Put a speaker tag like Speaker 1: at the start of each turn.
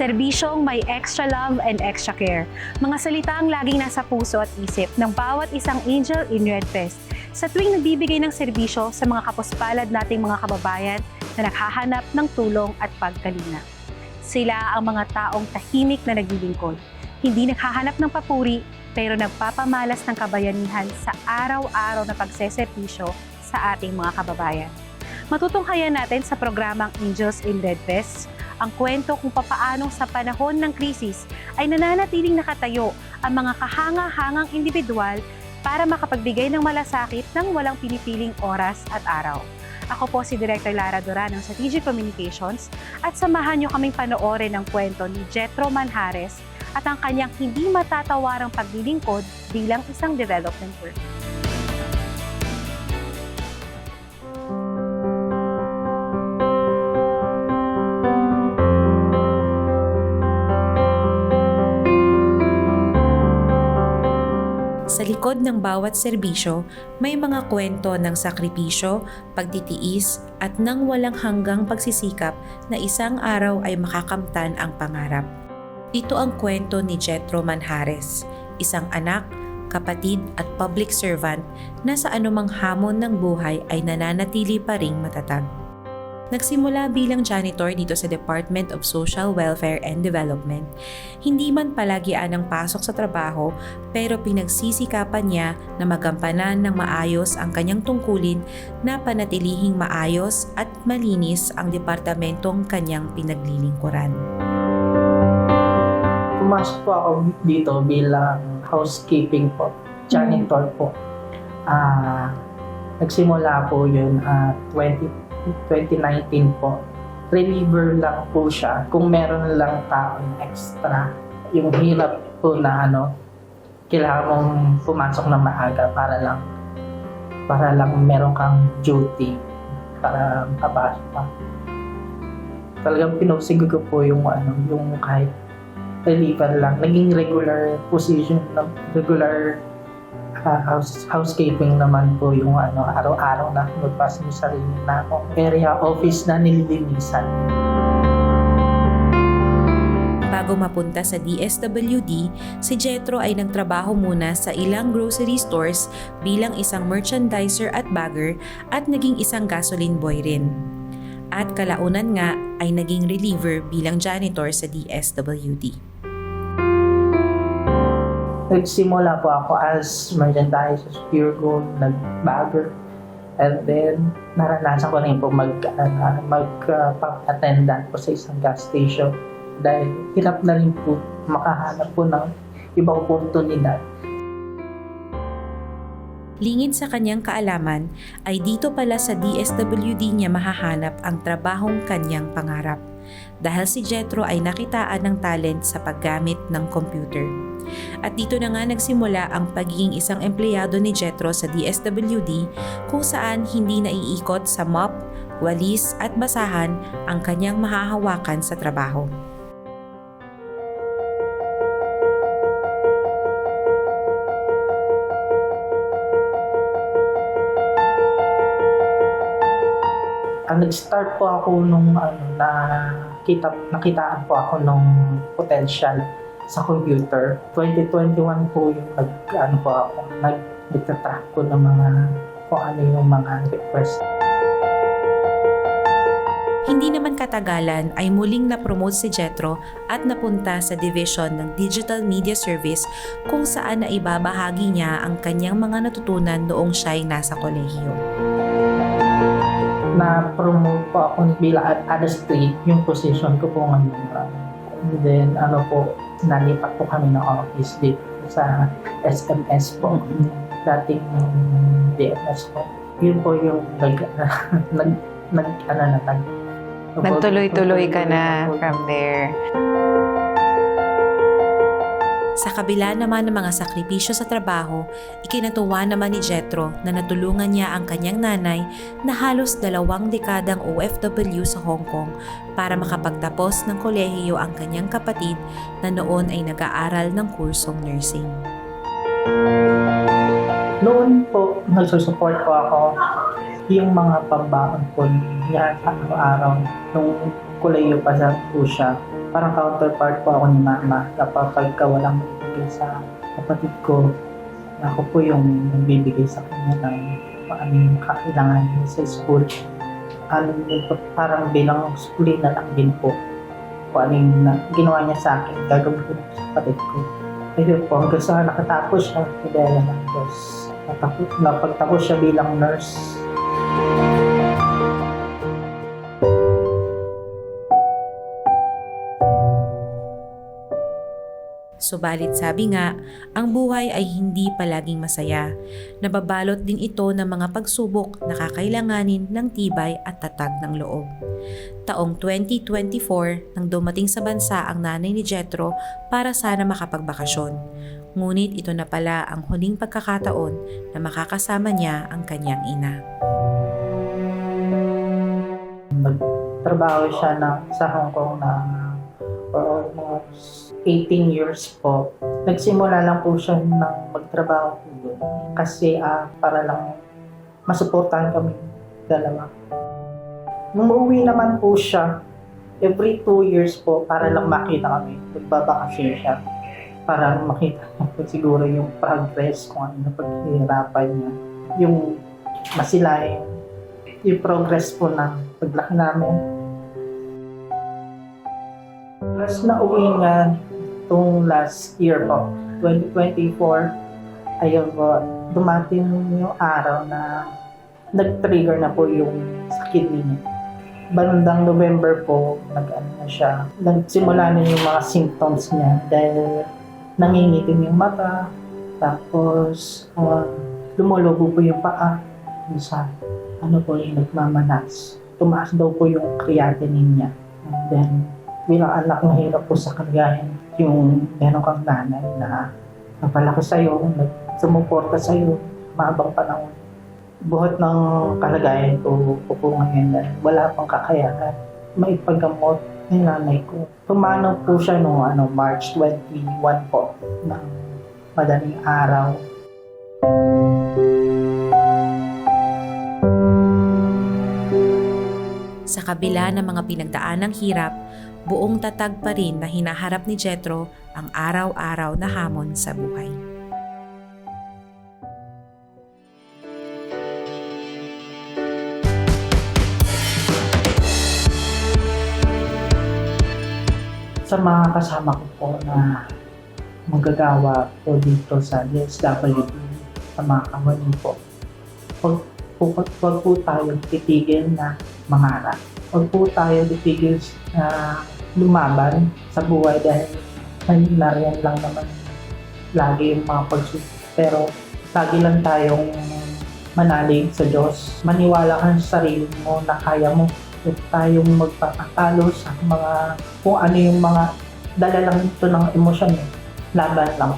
Speaker 1: Serbisyong may extra love and extra care. Mga salitang laging nasa puso at isip ng bawat isang angel in Red Vest sa tuwing nagbibigay ng serbisyo sa mga kapuspalad nating mga kababayan na naghahanap ng tulong at pagkalinga. Sila ang mga taong tahimik na naglilingkod, hindi naghahanap ng papuri pero nagpapamalas ng kabayanihan sa araw-araw na pagseservisyo sa ating mga kababayan. Matutunghayan natin sa programang Angels in Red Vest ang kwento kung papaanong sa panahon ng krisis ay nananatiling nakatayo ang mga kahanga-hangang individual para makapagbigay ng malasakit ng walang pinipiling oras at araw. Ako po si Director Lara Duranong sa TG Communications at samahan niyo kaming panoorin ang kwento ni Jetro Manhares at ang kanyang hindi matatawarang paglilingkod bilang isang development worker. Sa likod ng bawat serbisyo, may mga kwento ng sakripisyo, pagtitiis, at ng walang hanggang pagsisikap na isang araw ay makakamtan ang pangarap. Ito ang kwento ni Jetro Manhares, isang anak, kapatid at public servant na sa anumang hamon ng buhay ay nananatili pa ring matatag. Nagsimula bilang janitor dito sa Department of Social Welfare and Development. Hindi man palagian ang pasok sa trabaho pero pinagsisikapan niya na magampanan ng maayos ang kanyang tungkulin na panatilihing maayos at malinis ang departamentong kanyang pinaglilingkuran.
Speaker 2: Pumasok po ako dito bilang housekeeping po, janitor po. Ah, nagsimula po yun at 20, 2019 po. Reliever lang po siya kung meron lang taong extra. Yung hirap po na ano, kailangan mong pumasok na maaga para lang para lang meron kang duty para makapasok pa. Talagang pinursige ko po yung ano, yung kahit reliever lang. Naging regular position, regular uh, house, housekeeping naman po yung ano, araw-araw na magpas yung sarili na akong area office na nililinisan.
Speaker 1: Bago mapunta sa DSWD, si Jetro ay nagtrabaho muna sa ilang grocery stores bilang isang merchandiser at bagger at naging isang gasoline boy rin. At kalaunan nga ay naging reliever bilang janitor sa DSWD.
Speaker 2: Nagsimula po ako as merchandiser, pure gold, nag-bagger. And then, naranasan ko rin po mag, uh, mag-attendant po sa isang gas station dahil hirap na rin po makahanap po ng ibang oportunidad.
Speaker 1: Lingid sa kanyang kaalaman ay dito pala sa DSWD niya mahahanap ang trabahong kanyang pangarap dahil si Jetro ay nakitaan ng talent sa paggamit ng computer. At dito na nga nagsimula ang pagiging isang empleyado ni Jetro sa DSWD kung saan hindi naiikot sa mop, walis at basahan ang kanyang mahahawakan sa trabaho.
Speaker 2: Ah, nag-start po ako nung ano, na kita, nakitaan po ako nung potential sa computer. 2021 po yung nag, ano po ako, nag, nagtatrack po ng mga kung ano yung mga request.
Speaker 1: Hindi naman katagalan ay muling na-promote si Jetro at napunta sa division ng Digital Media Service kung saan na ibabahagi niya ang kanyang mga natutunan noong siya'y nasa kolehiyo.
Speaker 2: Na-promote po ako bilang street, yung position ko po ngayon. And then, ano po, nalipat po kami ng office dito sa SMS po. Dating DFS po. Yun po yung nag, nag, nag, ano na, nag,
Speaker 3: Nagtuloy-tuloy ka na from there.
Speaker 1: Sa kabila naman ng mga sakripisyo sa trabaho, ikinatuwa naman ni Jetro na natulungan niya ang kanyang nanay na halos dalawang dekadang OFW sa Hong Kong para makapagtapos ng kolehiyo ang kanyang kapatid na noon ay nag-aaral ng kursong nursing.
Speaker 2: Noon po, nagsusupport po ako yung mga pambaon po niya araw-araw. Nung kuleyo pa sa po parang counterpart po ako ni mama. Kapag ka walang ibigay sa kapatid ko ako po yung nagbibigay sa kanya ng kung ano yung kailangan niya sa school. Ano parang bilang schooling na lang din po. Kung ano yung na, ginawa niya sa akin gagawin ko sa kapatid ko. Ayun po hanggang sa nakatapos siya dahil ng Diyos. Napagtapos siya bilang nurse
Speaker 1: Subalit sabi nga, ang buhay ay hindi palaging masaya. Nababalot din ito ng mga pagsubok na kakailanganin ng tibay at tatag ng loob. Taong 2024 nang dumating sa bansa ang nanay ni Jetro para sana makapagbakasyon. Ngunit ito na pala ang huling pagkakataon na makakasama niya ang kanyang ina.
Speaker 2: nagtrabaho siya na, sa Hong Kong na 18 years po. Nagsimula lang po siya ng magtrabaho po doon. Kasi ah, para lang masuportahan kami dalawa. Nung uuwi naman po siya, every 2 years po, para lang makita kami. Nagbabakasyon siya. Para makita po siguro yung progress kung ano na paghihirapan niya. Yung masilayan yung progress po ng paglaki namin. Last na uwi nga itong last year po, 2024, ayun po, dumating yung araw na nag-trigger na po yung sa kidney niya. Bandang November po, nag-ano na siya, nagsimula na yung mga symptoms niya dahil nangingitim yung mata, tapos uh, lumulubo po yung paa, sa ano po yung nagmamanas. Tumaas daw po yung creatinine niya. And then, bilang anak na hirap po sa kagayan, yung meron kang nanay na napalaki sa'yo, sumuporta sa'yo, mahabang panahon. Buhat ng kalagayan ko po po ngayon na wala pang kakayahan. May paggamot ng nanay ko. Tumanaw po siya no ano, March 21 po ng madaling araw.
Speaker 1: Sa kabila ng mga pinagdaan ng hirap, buong tatag pa rin na hinaharap ni Jetro ang araw-araw na hamon sa buhay.
Speaker 2: sa mga kasama ko po na magagawa po dito sa DSWD sa mga kawali po. Huwag po, huwag po tayo titigil na mangarap. Huwag po tayo titigil na lumaban sa buhay dahil nariyan lang naman lagi yung mga pagsubok. Pero lagi lang tayong manalig sa Diyos. Maniwala ka sa sarili mo na kaya mo Huwag tayong magpapatalo sa mga kung ano yung mga dala lang ito ng emosyon. Laban lang.